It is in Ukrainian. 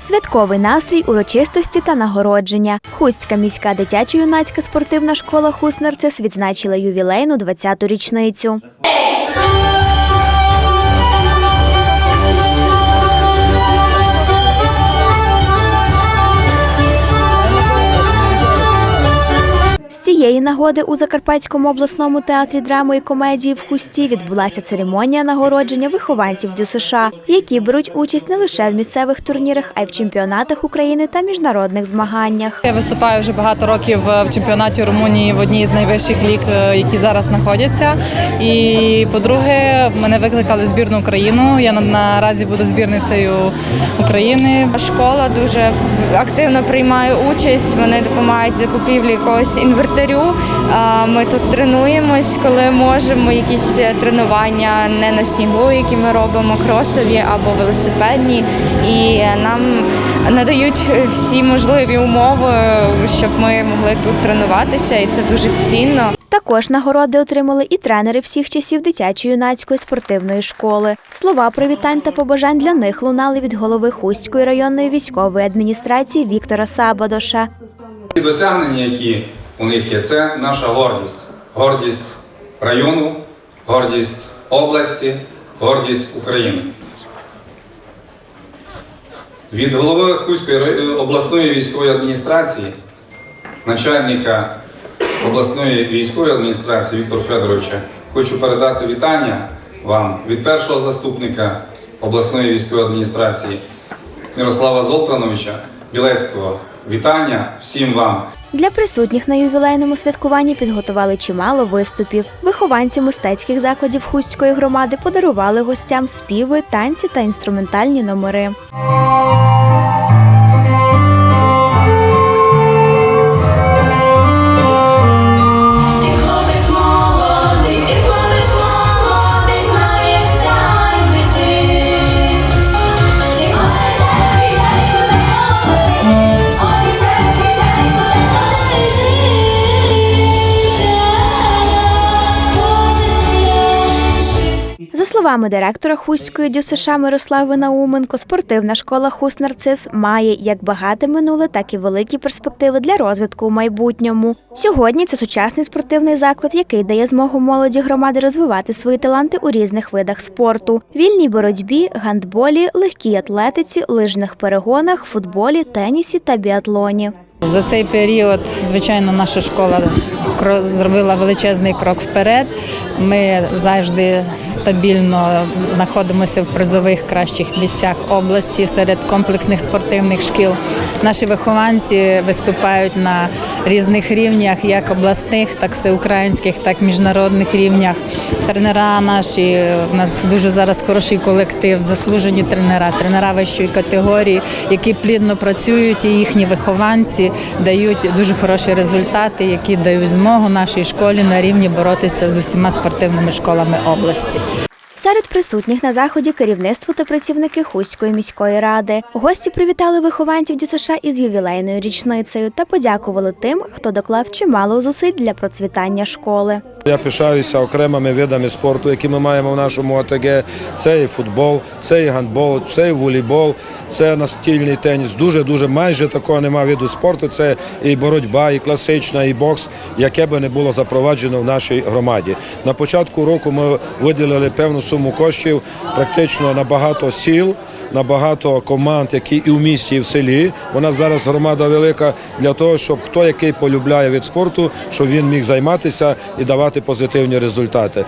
Святковий настрій, урочистості та нагородження. Хустська міська дитячо-юнацька спортивна школа Хуснерцес відзначила ювілейну 20-ту річницю. Цієї нагоди у Закарпатському обласному театрі драми і комедії в Хусті відбулася церемонія нагородження вихованців ДЮСШ, які беруть участь не лише в місцевих турнірах, а й в чемпіонатах України та міжнародних змаганнях. Я виступаю вже багато років в чемпіонаті Румунії в одній з найвищих ліг, е, які зараз знаходяться. І по-друге, мене викликали в збірну Україну. Я наразі буду збірницею України. Школа дуже активно приймає участь. Вони допомагають закупівлі якогось інвентарю. А, Ми тут тренуємось, коли можемо. Якісь е, тренування не на снігу, які ми робимо, кросові або велосипедні. І нам надають всі можливі умови, щоб ми могли тут тренуватися, і це дуже цінно. Також нагороди отримали і тренери всіх часів дитячо-юнацької спортивної школи. Слова привітань та побажань для них лунали від голови Хустської районної військової адміністрації Віктора Сабадоша. Ці досягнення, які у них є, це наша гордість. Гордість району, гордість області, гордість України. Від голови Хуської обласної військової адміністрації, начальника обласної військової адміністрації Віктора Федоровича, хочу передати вітання вам від першого заступника обласної військової адміністрації Мирослава Золтановича Білецького. Вітання всім вам. Для присутніх на ювілейному святкуванні підготували чимало виступів. Вихованці мистецьких закладів Хустської громади подарували гостям співи, танці та інструментальні номери. Словами директора Хустської ДЮСШ Мирослави Науменко, спортивна школа Хуст Нарцис має як багате минуле, так і великі перспективи для розвитку у майбутньому. Сьогодні це сучасний спортивний заклад, який дає змогу молоді громади розвивати свої таланти у різних видах спорту: вільній боротьбі, гандболі, легкій атлетиці, лижних перегонах, футболі, тенісі та біатлоні. За цей період, звичайно, наша школа зробила величезний крок вперед. Ми завжди стабільно знаходимося в призових кращих місцях області серед комплексних спортивних шкіл. Наші вихованці виступають на різних рівнях, як обласних, так всеукраїнських, так і міжнародних рівнях. Тренера наші у нас дуже зараз хороший колектив, заслужені тренера, тренера вищої категорії, які плідно працюють, і їхні вихованці дають дуже хороші результати, які дають змогу нашій школі на рівні боротися з усіма спортивними школами області. Серед присутніх на заході керівництво та працівники Хуської міської ради. Гості привітали вихованців ДЮСШ із ювілейною річницею та подякували тим, хто доклав чимало зусиль для процвітання школи. Я пишаюся окремими видами спорту, які ми маємо в нашому ОТГ. Це і футбол, це і гандбол, це і волейбол, це настільний теніс. Дуже дуже майже такого немає виду спорту. Це і боротьба, і класична, і бокс, яке би не було запроваджено в нашій громаді. На початку року ми виділили певну суму коштів практично на багато сіл. На багато команд, які і в місті, і в селі. Нас зараз громада велика для того, щоб хто який полюбляє від спорту, щоб він міг займатися і давати позитивні результати.